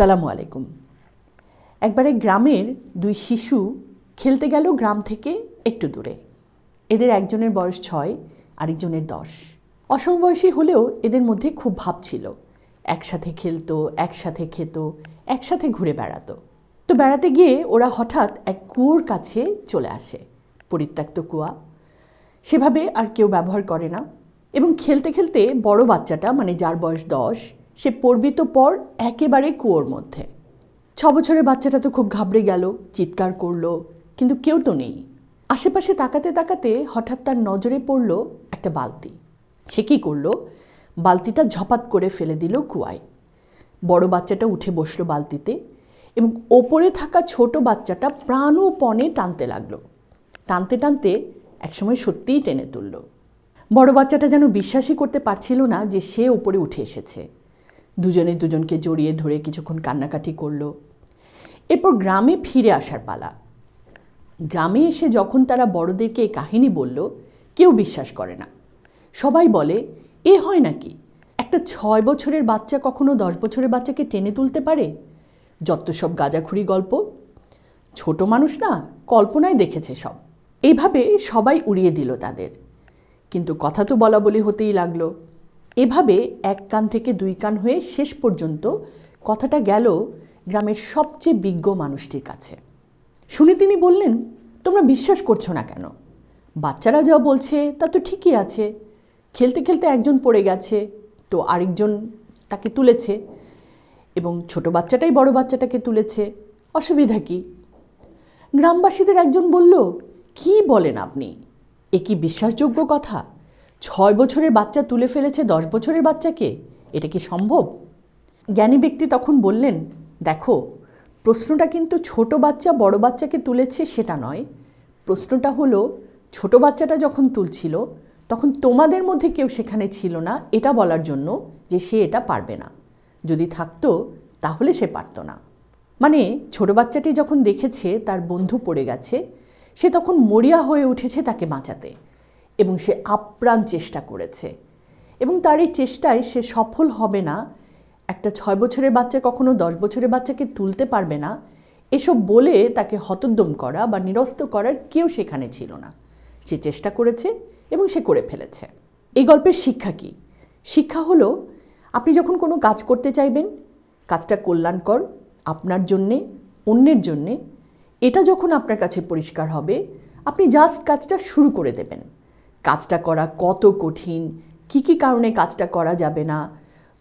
আসসালামু আলাইকুম। একবারে গ্রামের দুই শিশু খেলতে গেল গ্রাম থেকে একটু দূরে। এদের একজনের বয়স ছয়, আরেকজনের দশ। অসমবয়সী হলেও এদের মধ্যে খুব ভাব ছিল। একসাথে খেলতো, একসাথে খেত, একসাথে ঘুরে বেড়াতো। তো বেড়াতে গিয়ে ওরা হঠাৎ এক কুয়োর কাছে চলে আসে, পরিত্যক্ত কুয়া। সেভাবে আর কেউ ব্যবহার করে না এবং খেলতে খেলতে বড় বাচ্চাটা মানে যার বয়স দশ সে পড়বি তো পর একেবারে কুয়োর মধ্যে। ছ বছরের বাচ্চাটা তো খুব ঘাবড়ে গেল, চিৎকার করল, কিন্তু কেউ তো নেই। আশেপাশে তাকাতে তাকাতে হঠাৎ তার নজরে পড়ল একটা বালতি। সে কী করল? বালতিটা ঝপাত করে ফেলে দিল কুয়ায়। বড় বাচ্চাটা উঠে বসল বালতিতে এবং ওপরে থাকা ছোট বাচ্চাটা প্রাণপণে টানতে লাগল। টানতে টানতে একসময় সত্যিই টেনে তুলল। বড় বাচ্চাটা যেন বিশ্বাসই করতে পারছিল না যে সে ওপরে উঠে এসেছে। দুজনে দুজনকে জড়িয়ে ধরে কিছুক্ষণ কান্নাকাটি করল। এরপর গ্রামে ফিরে আসার পালা। গ্রামে এসে যখন তারা বড়দেরকে এই কাহিনী বলল, কেউ বিশ্বাস করে না। সবাই বলে, এ হয় নাকি? একটা ছয় বছরের বাচ্চা কখনো দশ বছরের বাচ্চাকে টেনে তুলতে পারে? যত সব গাজাখুরি গল্প। ছোট মানুষ না, কল্পনায় দেখেছে সব। এইভাবে সবাই উড়িয়ে দিল তাদের। কিন্তু কথা তো বলা বলি হতেই লাগল। এভাবে এক কান থেকে দুই কান হয়ে শেষ পর্যন্ত কথাটা গেল গ্রামের সবচেয়ে বিজ্ঞ মানুষটির কাছে। শুনে তিনি বললেন, তোমরা বিশ্বাস করছ না কেন? বাচ্চারা যা বলছে তা তো ঠিকই আছে। খেলতে খেলতে একজন পড়ে গেছে, তো আরেকজন তাকে তুলেছে। এবং ছোট বাচ্চাটাই বড় বাচ্চাটাকে তুলেছে। অসুবিধা কি? গ্রামবাসীদের একজন বলল, কি বলেন আপনি? এ কি বিশ্বাসযোগ্য কথা? ছয় বছরের বাচ্চা তুলে ফেলেছে দশ বছরের বাচ্চাকে? এটা কি সম্ভব? জ্ঞানী ব্যক্তি তখন বললেন, দেখো, প্রশ্নটা কিন্তু ছোট বাচ্চা বড় বাচ্চাকে তুলেছে সেটা নয়। প্রশ্নটা হলো, ছোট বাচ্চাটা যখন তুলছিল, তখন তোমাদের মধ্যে কেউ সেখানে ছিল না এটা বলার জন্য যে সে এটা পারবে না। যদি থাকতো, তাহলে সে পারতো না। মানে ছোট বাচ্চাটি যখন দেখেছে, তার বন্ধু পড়ে গেছে, সে তখন মরিয়া হয়ে উঠেছে তাকে বাঁচাতে। এবং সে আপ্রাণ চেষ্টা করেছে। এবং তার এই চেষ্টায় সে সফল হবে না। একটা ছয় বছরের বাচ্চা কখনো দশ বছরের বাচ্চাকে তুলতে পারবে না। এসব বলে তাকে হতোদ্যম করা বা নিরস্ত করার কেউ সেখানে ছিল না। সে চেষ্টা করেছে এবং সে করে ফেলেছে। এই গল্পের শিক্ষা কি? শিক্ষা হলো, আপনি যখন কোনো কাজ করতে চাইবেন, কাজটা কল্যাণকর, আপনার জন্যে, অন্যের জন্যে, এটা যখন আপনার কাছে পরিষ্কার হবে, আপনি জাস্ট কাজটা শুরু করে দেবেন। কাজটা করা কত কঠিন? কি কি কারণে কাজটা করা যাবে না?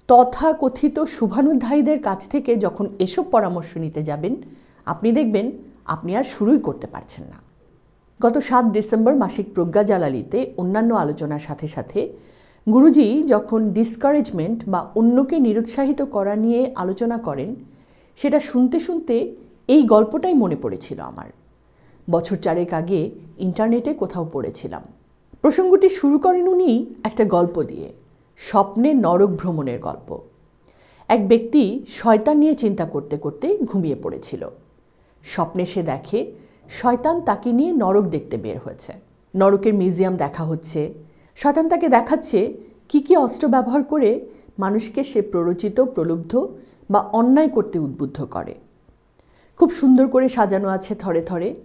তথাকথিত শুভানুধ্যায়ীদের কাছ থেকে যখন এসব পরামর্শ নিতে যাবেন, আপনি দেখবেন আপনি আর শুরুই করতে পারছেন না। গত সাত ডিসেম্বর মাসিক প্রজ্ঞা জালালিতে অন্যান্য আলোচনার সাথে সাথে গুরুজি যখন ডিসকারেজমেন্ট বা অন্যকে নিরুৎসাহিত করা নিয়ে আলোচনা করেন, সেটা শুনতে শুনতে এই গল্পটাই মনে পড়েছিল আমার। বছর চারেক আগে ইন্টারনেটে কোথাও পড়েছিলাম। প্রসঙ্গটি শুরু করেন উনি একটা গল্প দিয়ে, স্বপ্নে নরক ভ্রমণের গল্প। এক ব্যক্তি শয়তান নিয়ে চিন্তা করতে করতে ঘুমিয়ে পড়েছিল। স্বপ্নে সে দেখে শয়তান তাকে নিয়ে নরক দেখতে বের হয়েছে। নরকের মিউজিয়াম দেখা হচ্ছে। শয়তান তাকে দেখাচ্ছে কি কি অস্ত্র ব্যবহার করে মানুষকে সে প্ররোচিত, প্রলুব্ধ বা অন্যায় করতে উদ্বুদ্ধ করে। খুব সুন্দর করে সাজানো আছে থরে থরে।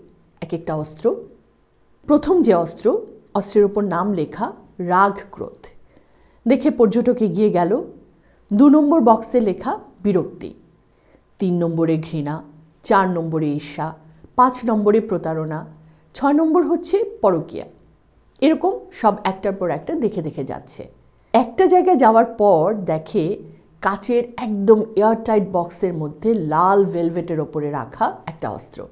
এক একটা অস্ত্র। প্রথম যে অস্ত্র অস্ত্রের ওপর নাম লেখা রাগ ক্রোধ। দেখে পর্যটক এগিয়ে গেল। দু নম্বর বক্সে লেখা বিরক্তি। তিন নম্বরে ঘৃণা, চার নম্বরে ঈর্ষা, পাঁচ নম্বরে প্রতারণা, ছয় নম্বর হচ্ছে পরকীয়া। এরকম সব একটার পর একটা দেখে দেখে যাচ্ছে। একটা জায়গায় যাওয়ার পর দেখে কাচের একদম এয়ারটাইট বক্সের মধ্যে লাল ভেলভেটের ওপরে রাখা একটা অস্ত্র।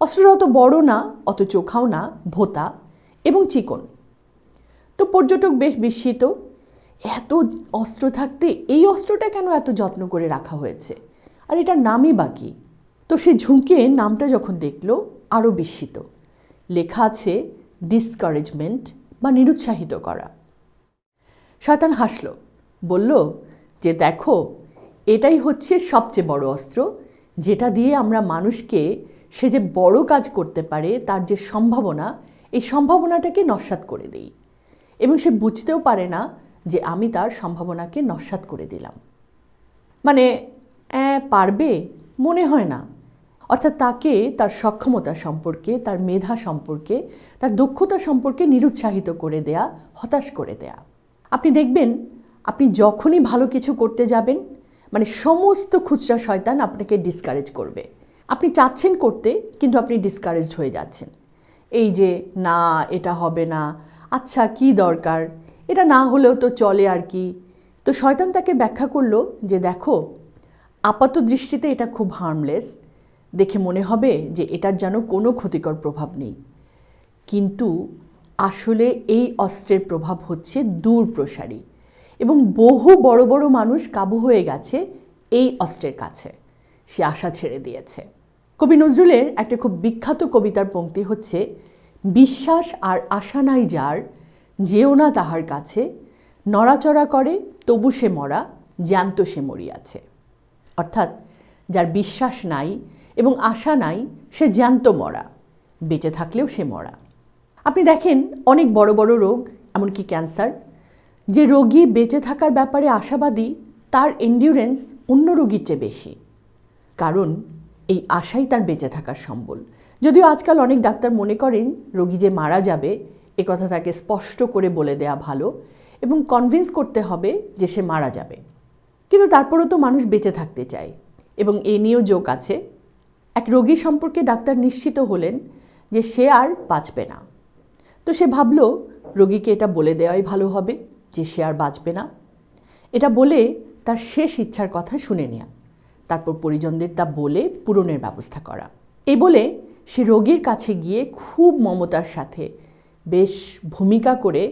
অস্ত্রটা অত বড় না, অত চোখাও না, ভোতা এবং চিকন। তো পর্যটক বেশ বিস্মিত। এত অস্ত্র থাকতে এই অস্ত্রটা কেন এত যত্ন করে রাখা হয়েছে? আর এটার নামই বাকি তো সে ঝুঁকে নামটা যখন দেখল, আরও বিস্মিত। লেখা আছে ডিসকারেজমেন্ট বা নিরুৎসাহিত করা শয়তান হাসল, বলল, যে দেখো, এটাই হচ্ছে সবচেয়ে বড় অস্ত্র, যেটা দিয়ে আমরা মানুষকে সে যে বড় কাজ করতে পারে, তার যে সম্ভাবনা এই সম্ভাবনাটাকে নস্বাত করে দিই। এবং সে বুঝতেও পারে না যে আমি তার সম্ভাবনাকে নস্বাত করে দিলাম। মানে পারবে? মনে হয় না। অর্থাৎ তাকে তার সক্ষমতা সম্পর্কে, তার মেধা সম্পর্কে, তার দক্ষতা সম্পর্কে নিরুৎসাহিত করে দেয়া, হতাশ করে দেয়া। আপনি দেখবেন, আপনি যখনই ভালো কিছু করতে যাবেন মানে সমস্ত খুচরা শয়তান আপনাকে ডিসকারেজ করবে। আপনি চাচ্ছেন করতে, কিন্তু আপনি ডিসকারেজড হয়ে যাচ্ছেন। এই যে, না, এটা হবে না। আচ্ছা কি দরকার? এটা না হলেও তো চলে আর কি। তো শয়তান তাকে ব্যাখ্যা করল যে, দেখো, আপাত দৃষ্টিতে এটা খুব হার্মলেস দেখে মনে হবে যে, এটার যেন কোনো ক্ষতিকর প্রভাব নেই। কিন্তু আসলে এই অস্ত্রের প্রভাব হচ্ছে দূর প্রসারী এবং বহু বড় বড় মানুষ কাবু হয়ে গেছে এই অস্ত্রের কাছে। সে আশা ছেড়ে দিয়েছে। কবি নজরুলের একটা খুব বিখ্যাত কবিতার পংক্তি হচ্ছে, বিশ্বাস আর আশা নাই যার, যেও না তাহার কাছে। নড়াচড়া করে, তবু সে মরা, জ্যান্ত সে মরিয়াছে। অর্থাৎ, যার বিশ্বাস নাই এবং আশা নাই, সে জ্যান্ত মরা, বেঁচে থাকলেও সে মরা। আপনি দেখেন, অনেক বড় বড় রোগ, এমনকি ক্যান্সার। যে রোগী বেঁচে থাকার ব্যাপারে আশাবাদী, তার এন্ডিউরেন্স অন্য রোগীর চেয়ে বেশি। কারণ এই আশাই তার বেঁচে থাকার সম্বল। যদিও আজকাল অনেক ডাক্তার মনে করেন রোগী যে মারা যাবে, এ কথা তাকে স্পষ্ট করে বলে দেয়া ভালো এবং কনভিন্স করতে হবে যে সে মারা যাবে। কিন্তু তারপরও তো মানুষ বেঁচে থাকতে চায় এবং এ নিয়েও যোগ আছে। এক রোগী সম্পর্কে ডাক্তার নিশ্চিত হলেন যে সে আর বাঁচবে না। তো সে ভাবল, রোগীকে এটা বলে দেওয়াই ভালো হবে যে সে আর বাঁচবে না। এটা বলে তার শেষ ইচ্ছার কথা শুনে নেয়া। তারপর পরিজনদের তা বলে পূরণের ব্যবস্থা করা। এই বলে সে রোগীর কাছে গিয়ে খুব মমতার সাথে বেশ ভূমিকা করে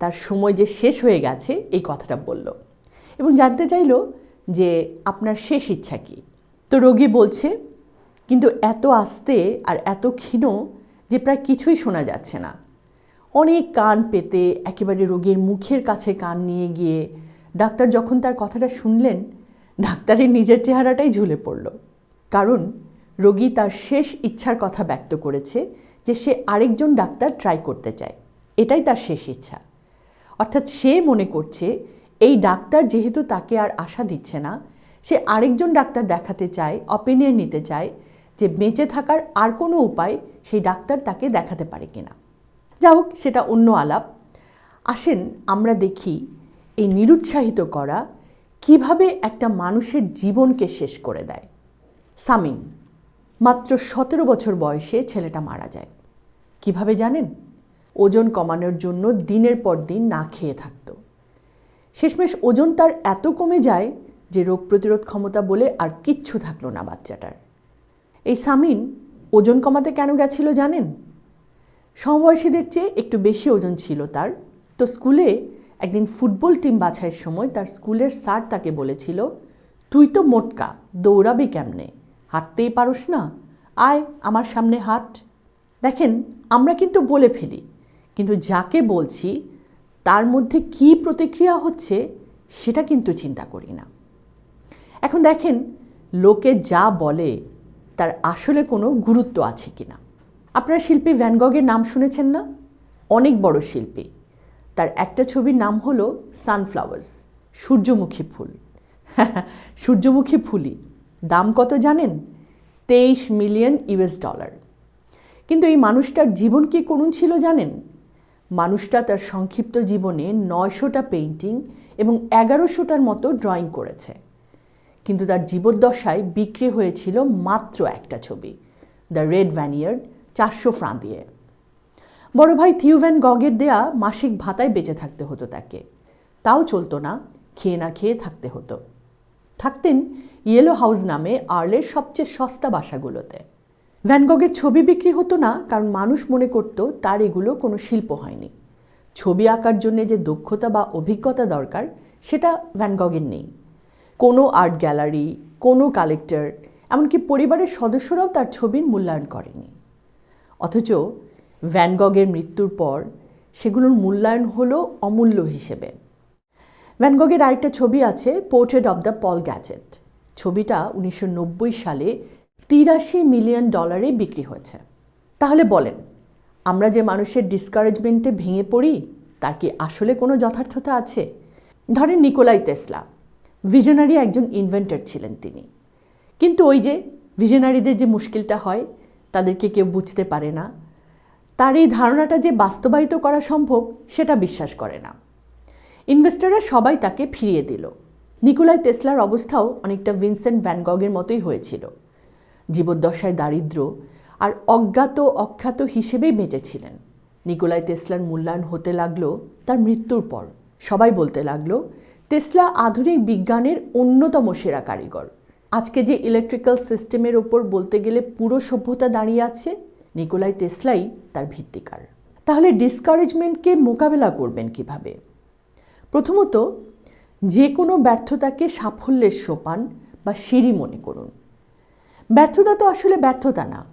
তার সময় যে শেষ হয়ে গেছে এই কথাটা বলল এবং জানতে চাইল যে আপনার শেষ ইচ্ছা কি। তো রোগী বলছে, কিন্তু এত আস্তে আর এত ক্ষীণ যে প্রায় কিছুই শোনা যাচ্ছে না। অনেক কান পেতে একেবারে রোগীর মুখের কাছে কান নিয়ে গিয়ে ডাক্তার যখন তার কথাটা শুনলেন ডাক্তারের নিজের চেহারাটাই ঝুলে পড়ল। কারণ, রোগী তার শেষ ইচ্ছার কথা ব্যক্ত করেছে যে সে আরেকজন ডাক্তার ট্রাই করতে চায়। এটাই তার শেষ ইচ্ছা। অর্থাৎ সে মনে করছে, এই ডাক্তার যেহেতু তাকে আর আশা দিচ্ছে না, সে আরেকজন ডাক্তার দেখাতে চায় অপিনিয়ন নিতে চায় যে বেঁচে থাকার আর কোনো উপায় সেই ডাক্তার তাকে দেখাতে পারে কিনা। যা হোক, সেটা অন্য আলাপ। আসেন, আমরা দেখি, এই নিরুৎসাহিত করা কীভাবে একটা মানুষের জীবনকে শেষ করে দেয়? সামিন মাত্র সতেরো বছর বয়সে ছেলেটা মারা যায়। কীভাবে জানেন? ওজন কমানোর জন্য দিনের পর দিন না খেয়ে থাকতো। শেষমেশ ওজন তার এত কমে যায় যে রোগ প্রতিরোধ ক্ষমতা বলে আর কিচ্ছু থাকল না বাচ্চাটার। এই সামিন ওজন কমাতে কেন গেছিল জানেন? সমবয়সীদের চেয়ে একটু বেশি ওজন ছিল তার। তো স্কুলে একদিন ফুটবল টিম বাছাইয়ের সময় তার স্কুলের স্যার তাকে বলেছিল, তুই তো মোটকা, দৌড়াবি কেমনে? হাঁটতেই পারোস না। আয়, আমার সামনে হাঁট। দেখেন, আমরা কিন্তু বলে ফেলি, কিন্তু যাকে বলছি, তার মধ্যে কি প্রতিক্রিয়া হচ্ছে, সেটা কিন্তু চিন্তা করি না। এখন দেখেন, লোকে যা বলে, তার আসলে কোনো গুরুত্ব আছে কি না আপনারা শিল্পী ভ্যানগগের নাম শুনেছেন না? অনেক বড় শিল্পী। তার একটা ছবির নাম হলো সানফ্লাওয়ার্স, সূর্যমুখী ফুল। সূর্যমুখী ফুলই। দাম কত জানেন? তেইশ মিলিয়ন ইউএস ডলার। কিন্তু এই মানুষটার জীবন কি করুণ ছিল জানেন? মানুষটা তার সংক্ষিপ্ত জীবনে নয়শোটা পেইন্টিং এবং এগারোশোটার মতো ড্রয়িং করেছে। কিন্তু তার জীবদ্দশায় বিক্রি হয়েছিল মাত্র একটা ছবি, দ্য রেড ভ্যানিয়ার্ড, চারশো ফ্রাঁ দিয়ে বড় ভাই থিউ ভ্যান গগের দেয়া মাসিক ভাতায় বেঁচে থাকতে হতো তাকে। তাও চলতো না, খেয়ে না খেয়ে থাকতে হতো। থাকতেন ইয়েলো হাউস নামে আর্লের সবচেয়ে সস্তা বাসাগুলোতে। ভ্যানগগের ছবি বিক্রি হতো না, কারণ মানুষ মনে করত তার এগুলো কোনো শিল্প হয়নি। ছবি আঁকার জন্য যে দক্ষতা বা অভিজ্ঞতা দরকার, সেটা ভ্যানগগের নেই। কোনো আর্ট গ্যালারি, কোনো কালেক্টর, এমনকি পরিবারের সদস্যরাও তার ছবির মূল্যায়ন করেনি। অথচ ভ্যানগগের মৃত্যুর পর সেগুলোর মূল্যায়ন হলো অমূল্য হিসেবে। ভ্যানগগের আরেকটা ছবি আছে portrait of the Paul Gachet ছবিটা উনিশশো নব্বই সালে তিরাশি মিলিয়ন ডলারে বিক্রি হয়েছে। তাহলে বলেন, আমরা যে মানুষের ডিসকারেজমেন্টে ভেঙে পড়ি, তার কি আসলে কোনো যথার্থতা আছে? ধরেন নিকোলাই তেসলা ভিজনারি একজন ইনভেন্টর ছিলেন তিনি। কিন্তু ওই যে ভিজনারিদের যে মুশকিলটা হয়, তাদেরকে কেউ বুঝতে পারে না। তার এই ধারণাটা যে বাস্তবায়িত করা সম্ভব, সেটা বিশ্বাস করে না। ইনভেস্টররা সবাই তাকে ফিরিয়ে দিল। নিকোলাই তেসলার অবস্থাও অনেকটা ভিনসেন্ট ভ্যানগগের মতোই হয়েছিল। জীবদ্দশায় দারিদ্র আর অজ্ঞাত অখ্যাত হিসেবেই বেঁচেছিলেন। নিকোলাই তেসলার মূল্যায়ন হতে লাগল তার মৃত্যুর পর। সবাই বলতে লাগল তেসলা আধুনিক বিজ্ঞানের অন্যতম সেরা কারিগর। আজকে যে ইলেকট্রিক্যাল সিস্টেমের ওপর বলতে গেলে পুরো সভ্যতা দাঁড়িয়ে আছে নিকোলাই তেসলাই তার ভিত্তিকার। তাহলে ডিসকারেজমেন্টকে মোকাবেলা করবেন কীভাবে? প্রথমত যে কোনো ব্যর্থতাকে সাফল্যের সোপান বা সিঁড়ি মনে করুন। ব্যর্থতা তো আসলে ব্যর্থতা না।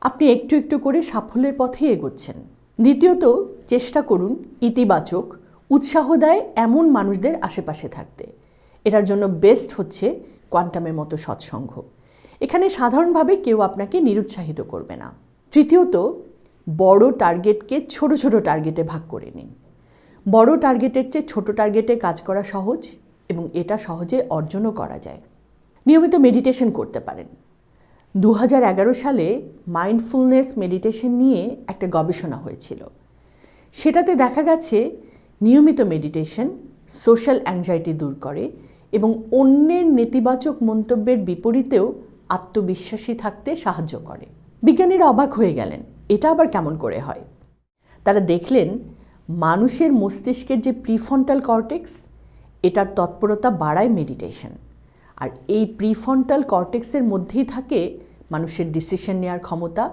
আপনি একটু একটু করে সাফল্যের পথে এগোচ্ছেন। দ্বিতীয়ত, চেষ্টা করুন ইতিবাচক, উৎসাহ দেয় এমন মানুষদের আশেপাশে থাকতে। এটার জন্য বেস্ট হচ্ছে কোয়ান্টামের মতো সৎসঙ্গ। এখানে সাধারণভাবে কেউ আপনাকে নিরুৎসাহিত করবে না। তৃতীয়ত, বড় টার্গেটকে ছোট ছোট টার্গেটে ভাগ করে নিন। বড় টার্গেটের চেয়ে ছোট টার্গেটে কাজ করা সহজ এবং এটা সহজে অর্জনও করা যায়। নিয়মিত মেডিটেশন করতে পারেন। দু হাজার এগারো সালে মাইন্ডফুলনেস মেডিটেশন নিয়ে একটা গবেষণা হয়েছিল। সেটাতে দেখা গেছে, নিয়মিত মেডিটেশন সোশ্যাল অ্যাংজাইটি দূর করে এবং অন্যের নেতিবাচক মন্তব্যের বিপরীতেও আত্মবিশ্বাসী থাকতে সাহায্য করে। বিজ্ঞানীরা অবাক হয়ে গেলেন, এটা আবার কেমন করে হয়? তারা দেখলেন, মানুষের মস্তিষ্কের যে প্রিফন্টাল কর্টেক্স, এটার তৎপরতা বাড়ায় মেডিটেশন। আর এই প্রিফন্টাল কর্টেক্সের মধ্যেই থাকে মানুষের ডিসিশন নেওয়ার ক্ষমতা,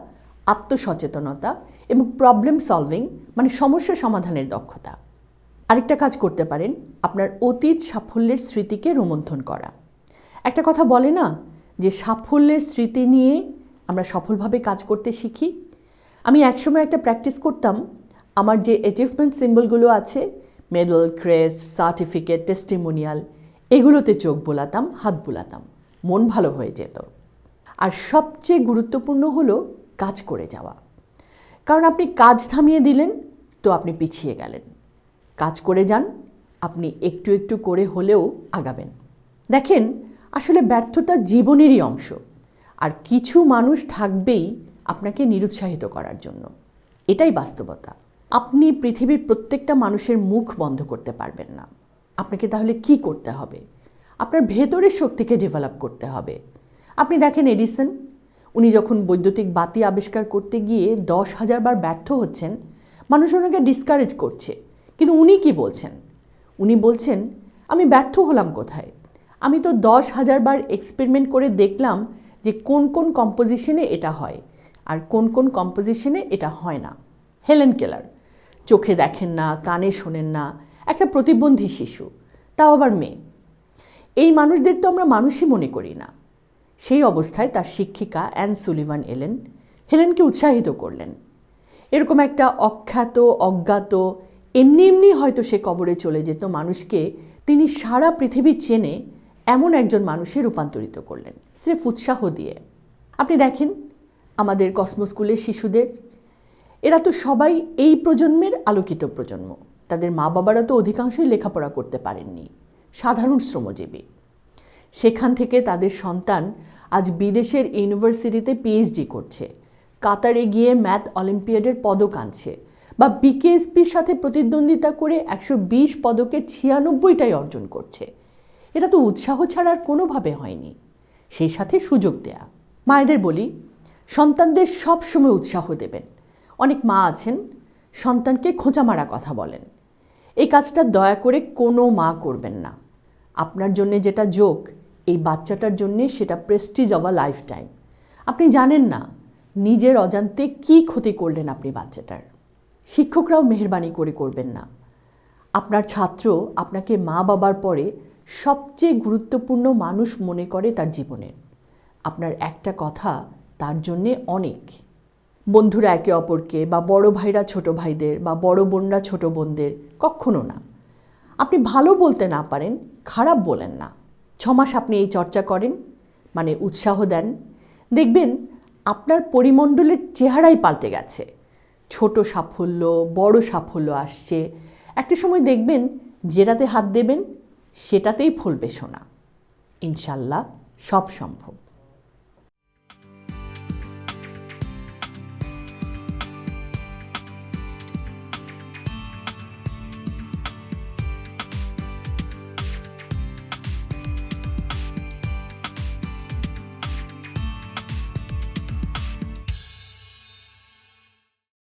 আত্মসচেতনতা এবং প্রবলেম সলভিং মানে সমস্যা সমাধানের দক্ষতা। আরেকটা কাজ করতে পারেন, আপনার অতীত সাফল্যের স্মৃতিকে রোমন্থন করা। একটা কথা বলে না যে সাফল্যের স্মৃতি নিয়ে আমরা সফলভাবে কাজ করতে শিখি। আমি একসময় একটা প্র্যাকটিস করতাম, আমার যে অ্যাচিভমেন্ট সিম্বলগুলো আছে মেডেল ক্রেস্ট সার্টিফিকেট টেস্টিমোনিয়াল এগুলোতে চোখ বোলাতাম, হাত বোলাতাম, মন ভালো হয়ে যেত। আর সবচেয়ে গুরুত্বপূর্ণ হলো কাজ করে যাওয়া। কারণ আপনি কাজ থামিয়ে দিলেন, তো আপনি পিছিয়ে গেলেন। কাজ করে যান, আপনি একটু একটু করে হলেও আগাবেন। দেখেন, আসলে ব্যর্থতা জীবনেরই অংশ। আর কিছু মানুষ থাকবেই আপনাকে নিরুৎসাহিত করার জন্য। এটাই বাস্তবতা। আপনি পৃথিবীর প্রত্যেকটা মানুষের মুখ বন্ধ করতে পারবেন না। আপনাকে তাহলে কি করতে হবে? আপনার ভেতরের শক্তিকে ডেভেলপ করতে হবে। আপনি দেখেন এডিসন, উনি যখন বৈদ্যুতিক বাতি আবিষ্কার করতে গিয়ে দশ হাজার বার ব্যর্থ হচ্ছেন, মানুষ ওনাকে ডিসকারেজ করছে। কিন্তু উনি কি বলছেন? উনি বলছেন, আমি ব্যর্থ হলাম কোথায়? আমি তো দশ হাজার বার এক্সপেরিমেন্ট করে দেখলাম যে কোন কোন কম্পোজিশনে এটা হয় আর কোন কোন কম্পোজিশনে এটা হয় না। হেলেন কেলার চোখে দেখেন না, কানে শোনেন না, একটা প্রতিবন্ধী শিশু, তাও আবার মেয়ে। এই মানুষদের তো আমরা মানুষই মনে করি না। সেই অবস্থায় তার শিক্ষিকা অ্যান সুলিভান এলেন, হেলেনকে উৎসাহিত করলেন। এরকম একটা অখ্যাত, অজ্ঞাত, এমনি এমনি হয়তো সে কবরে চলে যেত মানুষকে তিনি সারা পৃথিবী চেনে এমন একজন মানুষে রূপান্তরিত করলেন, স্রেফ উৎসাহ দিয়ে। আপনি দেখেন, আমাদের কসমো স্কুলের শিশুদের, এরা তো সবাই এই প্রজন্মের আলোকিত প্রজন্ম। তাদের মা বাবারা তো অধিকাংশই লেখাপড়া করতে পারেননি, সাধারণ শ্রমজীবী। সেখান থেকে তাদের সন্তান আজ বিদেশের ইউনিভার্সিটিতে পিএইচডি করছে, কাতারে গিয়ে ম্যাথ অলিম্পিয়াডের পদক আনছে বা বিকেএসপির সাথে প্রতিদ্বন্দ্বিতা করে একশো বিশ পদকের ছিয়ানব্বইটাই অর্জন করছে। এটা তো উৎসাহ ছাড়ার কোনোভাবে হয়নি। সেই সাথে সুযোগ দেয়া। মায়েদের বলি, সন্তানদের সব সময় উৎসাহ দেবেন। অনেক মা আছেন, সন্তানকে খোঁচা মারা কথা বলেন। এই কাজটা দয়া করে কোনো মা করবেন না। আপনার জন্য যেটা যোগ, এই বাচ্চাটার জন্যে সেটা prestige of a lifetime আপনি জানেন না নিজের অজান্তে কি ক্ষতি করলেন আপনি বাচ্চাটার। শিক্ষকরাও মেহরবানি করে করবেন না। আপনার ছাত্র আপনাকে মা বাবার পরে সবচেয়ে গুরুত্বপূর্ণ মানুষ মনে করে তার জীবনের আপনার একটা কথা তার জন্যে অনেক। বন্ধুরা একে অপরকে বা বড় ভাইরা ছোট ভাইদের বা বড় বোনরা ছোট বোনদের কখনো না। আপনি ভালো বলতে না পারেন, খারাপ বলেন না। ছমাস আপনি এই চর্চা করেন মানে উৎসাহ দেন। দেখবেন আপনার পরিমণ্ডলের চেহারাই পাল্টে গেছে। ছোট সাফল্য, বড় সাফল্য আসছে। একটা সময় দেখবেন যেটাতে হাত দেবেন সেটাতেই ফলবে সোনা। ইনশাল্লাহ সব সম্ভব।